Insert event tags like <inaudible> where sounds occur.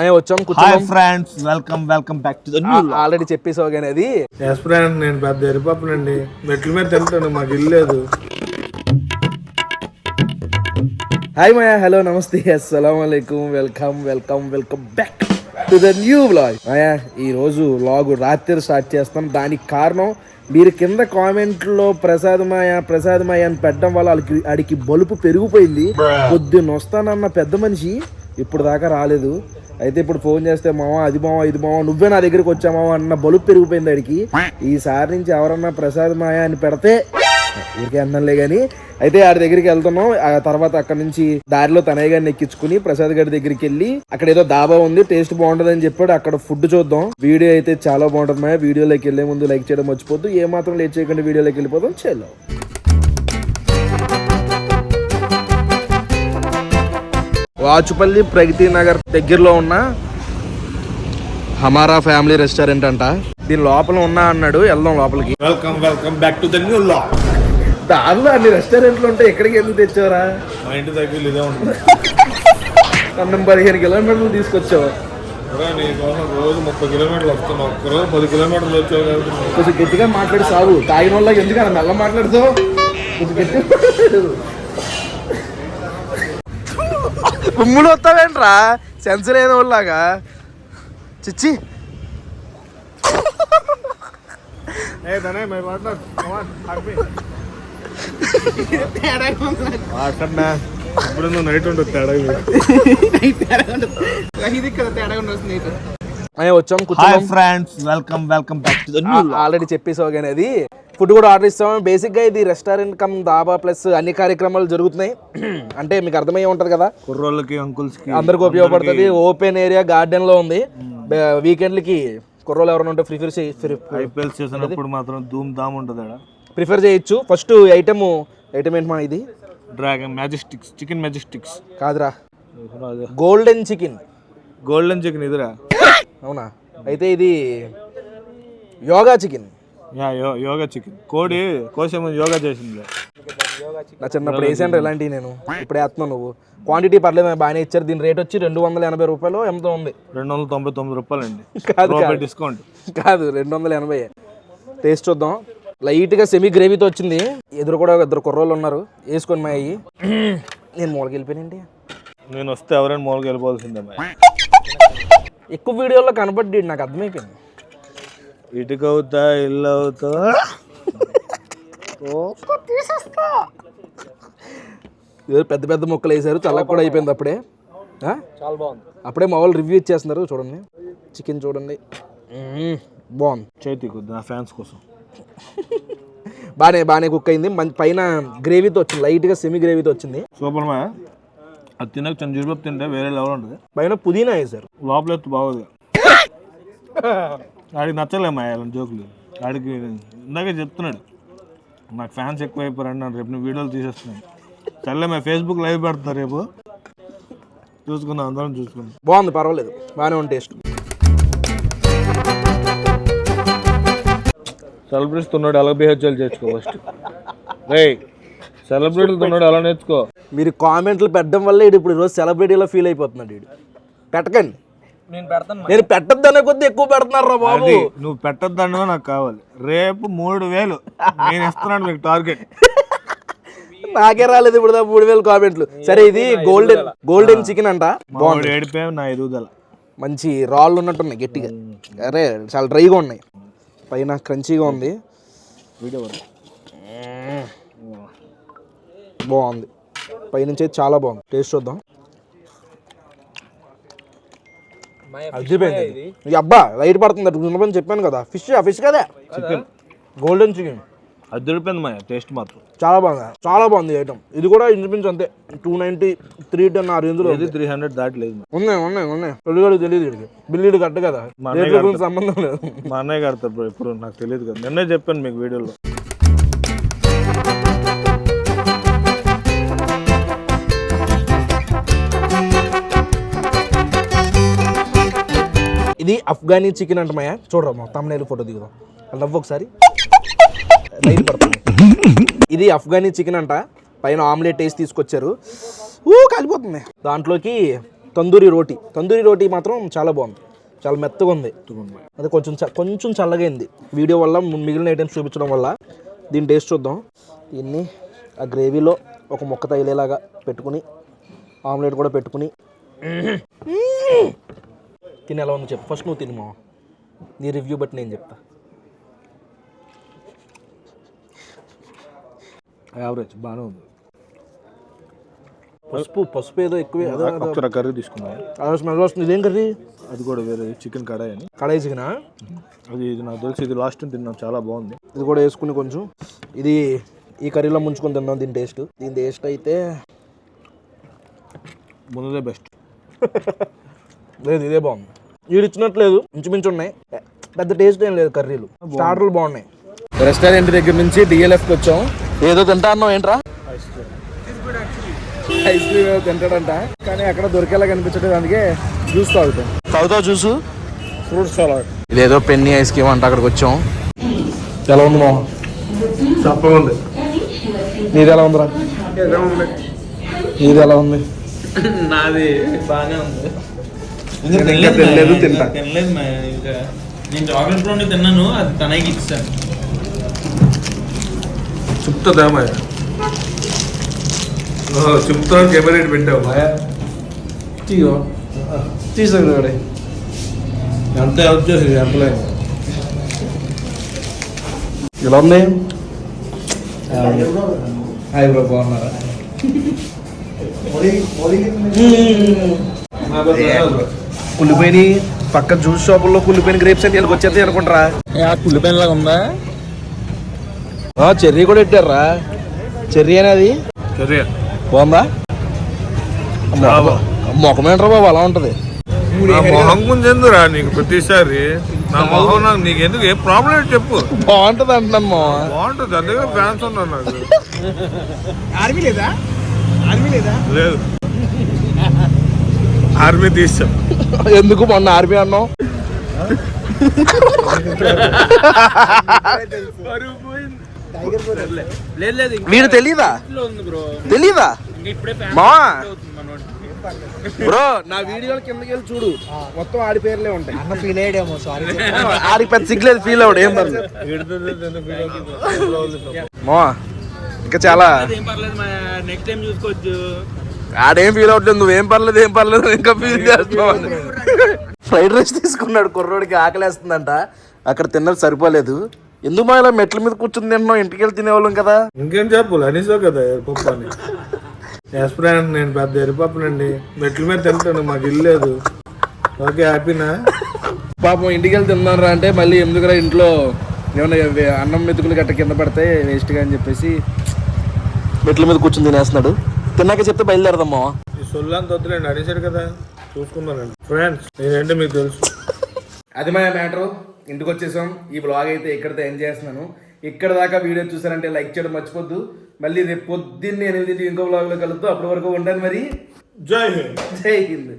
అయ్యా వచ్చాం hi friends welcome welcome back to the new already చెప్పేసావు కానీ అది ఎస్ప్రాంట్ నేను పెద్ద ఎరిపప్పునండి. మెట్ల మీద తింటాను మాకు ఇల్లు లేదు. హాయ్ మాయా హలో నమస్తే. అస్సలం అయికం welcome welcome welcome back to the new vlog మాయా ఈ రోజు వ్లాగ్ రాత్రి స్టార్ట్ చేస్తాం. దానికి కారణం మీరు కింద కామెంట్లో ప్రసాద్ మాయ ప్రసాద్ మాయ అని పెట్టడం వల్ల వాళ్ళకి ఆడికి బలుపు పెరిగిపోయింది. పొద్దున్న వస్తానన్న పెద్ద మనిషి ఇప్పుడు దాకా రాలేదు. అయితే ఇప్పుడు ఫోన్ చేస్తే మామ అది మామ ఇది మామ నువ్వే నా దగ్గరికి వచ్చామావ అన్న బలుపు పెరిగిపోయింది ఆడికి. ఈసారి నుంచి ఎవరన్నా ప్రసాద్ మాయ అని పెడితే ఊరికే అన్నంలే గాని. అయితే ఆడి దగ్గరికి వెళ్తున్నాం. ఆ తర్వాత అక్కడ నుంచి దారిలో తనయ్య గారిని ఎక్కించుకుని ప్రసాద్ గారి దగ్గరికి వెళ్ళి అక్కడ ఏదో దాబా ఉంది టేస్ట్ బాగుంటది అని చెప్పాడు. అక్కడ ఫుడ్ చూద్దాం. వీడియో అయితే చాలా బాగుంటుంది మా వీడియోలోకి వెళ్ళే ముందు లైక్ చేయడం మర్చిపోద్దు. ఏ మాత్రం లేట్ చేయకుండా వీడియోలోకి వెళ్ళిపోతాం చెల్లో వాచుపల్లి ప్రగతి నగర్ దగ్గరలో ఉన్న హమారా ఫ్యామిలీ రెస్టారెంట్ అంట. దీని లోపల ఉన్నా అన్నాడు వెళ్దాం లోపలికి. Welcome welcome back to the new లా దారిలో అన్ని రెస్టారెంట్లు ఉంటే ఎక్కడికి ఎందుకు తెచ్చావరా? మా ఇంటి దగ్గర ఇదే ఉంటుంది. పన్నెండు పదిహేను కిలోమీటర్లు తీసుకొచ్చావు. రోజు ముప్పై కిలోమీటర్లు వస్తున్నావు. ఒక్కరోజు పది కిలోమీటర్లు వచ్చావు కొంచెం గట్టిగా మాట్లాడి సాగు. తాగిన వాళ్ళకి ఎందుకన్నా మెల్ల మాట్లాడుతావు? కొంచెం గట్టిగా మాట్లాడు ఉమ్ములు వస్తావేంట్రా సెన్సర్ అయిన వాళ్ళలాగా చిచ్చి ఏ తనే మై పార్ట్నర్ మాట్లాడినా ఇప్పుడు నువ్వు నైట్ ఉంటుంది తేడా అయ్యా వచ్చాం hi friends welcome welcome back to the new already చెప్పేసావు కానీ అది. ఫుడ్ కూడా ఆర్డర్ ఇస్తాం. బేసిక్గా ఇది రెస్టారెంట్ కమ్ దాబా ప్లస్ అన్ని కార్యక్రమాలు జరుగుతున్నాయి. <clears throat> అంటే మీకు అర్థమయ్యే ఉంటుంది కదా. కుర్రోళ్ళకి అంకుల్స్కి అందరికి ఉపయోగపడుతుంది. ఓపెన్ ఏరియా గార్డెన్లో ఉంది. వీకెండ్లకి కుర్రోలు ఎవరైనా ఉంటే ప్రిఫర్ ఐపీఎల్ చేసినప్పుడు మాత్రం ధూమ్ ధామ్ ఉంటుంది ప్రిఫర్ చేయొచ్చు. ఫస్ట్ ఐటమ్ ఐటమ్ ఏంటి మా ఇది? డ్రాగన్ మ్యాజిస్టిక్స్ చికెన్ మ్యాజిస్టిక్స్ కాదురా. గోల్డెన్ చికెన్ గోల్డెన్ చికెన్ ఇదిరా. అవునా? అయితే ఇది యోగా చికెన్. యోగా చికెన్. కోడి కోసే ముందు యోగా చేసింది నా చిన్నప్పుడు వేసాను ఇలాంటివి నేను? ఇప్పుడు వేస్తున్నావు నువ్వు. క్వాంటిటీ పర్లేదు బాగానే ఇచ్చారు. దీని రేట్ వచ్చి రెండు వందల ఎనభై రూపాయలు ఎంతో ఉంది. రెండు వందల తొంభై తొమ్మిది రూపాయలండి. <laughs> కాదు రూపాయి కాదు. డిస్కౌంట్ కాదు రెండు వందల ఎనభై. టేస్ట్ చూద్దాం. లైట్గా సెమీ గ్రేవీతో వచ్చింది. ఎదురు కూడా ఒక ఇద్దరు కుర్రోళ్ళు ఉన్నారు. వేసుకొని మా అయ్యి <clears throat> నేను మూలకి వెళ్ళిపోయానండి నేను వస్తే ఎవరైనా మూలకి వెళ్ళిపోవాల్సిందే ఎక్కువ వీడియోలో కనపడ్డి నాకు అర్థమైపోయింది. ఇటుక అవుతా ఇల్లు అవుతా ఏదో పెద్ద పెద్ద ముక్కలు వేసారు చల్లగా కూడా అయిపోయింది అప్పుడే. చాలా బాగుంది. అప్పుడే మా వాళ్ళు రివ్యూ ఇచ్చేస్తున్నారు చూడండి. చికెన్ చూడండి. బాగుంది. చేతి కొద్ది నా ఫ్యాన్స్ కోసం. బాగానే బాగానే కుక్ అయింది. మంచి పైన గ్రేవీతో వచ్చింది లైట్గా సెమీ గ్రేవీతో వచ్చింది. సూపర్ మా. అది తినక చిన్న జీడిపప్పు తింటే వేరే లెవెల్ ఉంటుంది. పైన పుదీనా వేసారు లోపల ఎత్తు బాగోదు ఆడికి నచ్చలేమా అలాంటి జోకులు. ఆడికి ఇందాకే చెప్తున్నాడు నాకు ఫ్యాన్స్ ఎక్కువ అయిపోయారు నన్ను రేపు నేను వీడియోలు తీసేస్తున్నాను సర్లే మా ఫేస్బుక్ లైవ్ పెడతా రేపు. చూసుకుందాం అందరం చూసుకుందాం. బాగుంది పర్వాలేదు. బాగానే ఉంది టేస్ట్. సెలబ్రిటీస్ ఉన్నాడు ఎలా బిహేవ్ చేయాలి నేర్చుకో ఫస్ట్ రే సెలబ్రిటీలతో ఉన్నాడు అలా నేర్చుకో. మీరు కామెంట్లు పెట్టడం వల్ల ఈడు ఇప్పుడు ఈరోజు సెలబ్రిటీలో ఫీల్ అయిపోతున్నాడు వీడు పెట్టకండి. నేను పెడతాను నేను పెట్టద్దనే కొద్ది ఎక్కువ పెడుతున్నారు రా బాబు? అది నువ్వు పెట్టద్దన్నో నాకు కావాలి. రేపు మూడు వేలు. నేను ఇస్తున్నాను మీకు టార్గెట్ నాకే రాలేదు ఇప్పుడు దా మూడు వేలు కామెంట్లు. సరే ఇది గోల్డెన్ గోల్డెన్ చికెన్ అంట. బాగుంది. నా ఎదుగుదల. మంచి రాళ్ళు ఉన్నట్టున్నాయి గట్టిగా. అరే చాలా డ్రైగా ఉన్నాయి. పైన క్రంచీగా ఉంది. వీడియో బాగుంది. పైనుంచి చాలా బాగుంది. టేస్ట్ చూద్దాం. అదిపోయింది ఈ అబ్బా లైట్ పడుతుంది అటు చెప్పాను కదా. ఫిష్ ఫిష్ కదా? చికెన్ గోల్డెన్ చికెన్ అది దొరికిపోయింది మా టేస్ట్ మాత్రం. చాలా బాగుంది. చాలా బాగుంది ఐటమ్ ఇది కూడా ఇంచుమించు అంతే. టూ నైంటీ త్రీ టెన్ ఆ రేంజ్లో ఇది త్రీ హండ్రెడ్ దాటలేదు. ఉన్నాయి ఉన్నాయి ఉన్నాయి. పెళ్ళిగాడు తెలియదు వీడికి. బిల్లీడు కట్ట కదా. సంబంధం లేదు. మా అన్నయ్య కడతారు బ్రో ఇప్పుడు నాకు తెలియదు కదా. నిన్నే చెప్పాను మీకు వీడియోలో. ఇది అఫ్ఘానీ చికెన్ అంటమయ్యా చూడరా మా తమ్ముళ్ళు ఫోటో దిగుదాం. లవ్ ఒకసారి. లైట్ పడుతుంది ఇది అఫ్ఘానీ చికెన్ అంట. పైన ఆమ్లెట్ వేసి తీసుకొచ్చారు. ఊ కాలిపోతుంది. దాంట్లోకి తందూరి రోటీ. తందూరి రోటీ మాత్రం చాలా బాగుంది. చాలా మెత్తగా ఉంది. అది కొంచెం చ- కొంచెం చల్లగా అయింది. వీడియో వల్ల మిగిలిన ఐటమ్స్ చూపించడం వల్ల దీని టేస్ట్ చూద్దాం. దీన్ని ఆ గ్రేవీలో ఒక ముక్క తగిలేలాగా పెట్టుకుని ఆమ్లెట్ కూడా పెట్టుకుని. తిని ఎలా ఉంది చెప్పు. ఫస్ట్ నువ్వు తిని మావ. నీ రివ్యూ బట్టి నేను చెప్తా. యావరేజ్ బాగానే ఉంది. పసుపు పసుపు ఏదో ఎక్కువ. కర్రీ తీసుకున్నాను అదో స్మెల్ వస్తుంది. ఇదేం కర్రీ? అది కూడా వేరే చికెన్ కడాయి అని. కడాయి చికెనా? అది ఇది నాకు తెలిసి ఇది లాస్ట్ తిన్నాం. చాలా బాగుంది. ఇది కూడా వేసుకుని కొంచెం. ఇది ఈ కర్రీలో ముంచుకొని తిందాం దీని టేస్ట్ దీని టేస్ట్ అయితే ముందుదే బెస్ట్ <laughs> లేదు ఇదే బాగుంది. వీడు ఇచ్చినట్లేదు ఇంచుమించు ఉన్నాయి. పెద్ద టేస్ట్ ఏం లేదు కర్రీలు. స్టార్టర్లు బాగున్నాయి. రెస్టారెంట్ దగ్గర నుంచి డిఎల్ఎఫ్కి వచ్చాం. ఏదో తింటా అన్నావు ఏంట్రా ఐస్ క్రీమ్ ఏదో తింటాడంట. కానీ అక్కడ దొరికేలా కనిపించడం అందుకే జ్యూస్ తాగుతాం. తాగుతావు జ్యూస్ ఫ్రూట్ సలాడ్ ఇదేదో పెన్ని ఐస్ క్రీమ్ అంట అక్కడికి వచ్చాం. ఎలా ఉంది మోహన్ తప్పగా ఉంది. నీది ఎలా ఉందిరా? నీది ఎలా ఉంది? <laughs> నాది బాగానే ఉంది. తినలేదు తింటా. తినలేదు మా ఇంకా నేను చాక్లెట్ బ్రౌన్ తిన్నాను అది తనకి ఇచ్చాను. చెప్తుందా చెప్తా కెమెరా పెట్టావు తీసుకోండి ఎంత హెల్ప్ చేసింది చెప్పలేదు ఎలా ఉంది? హాయ్ బ్రో బాగున్నారా? కుళ్ళిపోయిన పక్క జ్యూస్ షాపుల్లో కుళ్ళిపోయిన గ్రేప్స్ అని వీళ్ళకి వచ్చేది అనుకుంటారా? కుళ్ళిపోయిన లాగా ఉందా? చెర్రీ కూడా పెట్టారా? చెర్రీ అనేది? సరే బాగుందా? మొఖమేంట్రా బాబు అలా ఉంటది? మొహం గురించి ఎందురా నీకు ప్రతిసారి. నా మొహం నాకు నీకు ఎందుకు? ఏ ప్రాబ్లం చెప్పు. బాగుంటది అంటున్నాను మా బాగుంటుంది అందుకే ఫ్యాన్స్ ఉన్నారు నాకు. ఆర్మీ లేదా? ఆర్మీ లేదా? లేదు. ఆర్మీ తీసాం ఎందుకు మొన్న ఆర్మీ లేదు వీడు తెలీదా? తెలీదా? మా. బ్రో నా వీడియోల కిందకి వెళ్ళి చూడు. మొత్తం ఆడి పేర్లే ఉంటాయి. అన్న ఫీల్ అయ్యాడేమో సారీ ఆడికి పెద్ద సిగ్గులేదు ఫీల్ అవ్వడు ఏం పర్లేదు. మా ఇంకా చాలా. ఏం పర్లేదు మా నెక్స్ట్ టైం చూసుకోవచ్చు. ఆడేం ఫీల్ అవ్వట్లేదు నువ్వేం పర్లేదు ఏం పర్లేదు ఇంకా ఫీల్ చేస్తున్నావు ఫ్రైడ్ రైస్ తీసుకున్నాడు కుర్రోడికి ఆకలేస్తుందంట. అక్కడ తిన్నది సరిపోలేదు. ఎందుకు మా ఇలా మెట్ల మీద కూర్చుని తింటున్నావు? ఇంటికి వెళ్ళి తినేవాళ్ళం కదా. ఇంకేం చెప్పు అనిసో కదా ఎరుపప్పు అని. ఎస్ప్రాంట్ నేను పెద్ద ఎరుపప్పునండి. మెట్ల మీద తింటాను మాకు ఇల్లు లేదు. ఓకే హ్యాపీనా? పాపం ఇంటికి వెళ్ళి తిన్నారా అంటే మళ్ళీ ఎందుకురా ఇంట్లో ఏమన్నా వే- అన్నం మెతుకులు గట్ట కింద పడితే వేస్ట్గా అని చెప్పేసి మెట్ల మీద కూర్చుని తినేస్తున్నాడు. తిన్నాక చెప్తే బయలుదేరదమ్మా ఈ సొల్లు అంత వద్దులేండి అడిసాడు కదా చూసుకున్నానండి. ఫ్రెండ్స్ నేనంటే మీకు తెలుసు? అది మా మ్యాటర్. ఇంటికి వచ్చేసాం. ఈ బ్లాగ్ అయితే ఇక్కడితో ఎంజాయ్ చేస్తున్నాను. ఇక్కడ దాకా వీడియో చూసారంటే లైక్ చేయడం మర్చిపోద్దు. మళ్ళీ రేపు పొద్దున్నే ఎనిమిది ఇంకో బ్లాగ్లో కలుద్దాం. అప్పటి వరకు ఉంటాను మరి. జై హింద్. జై హింద్.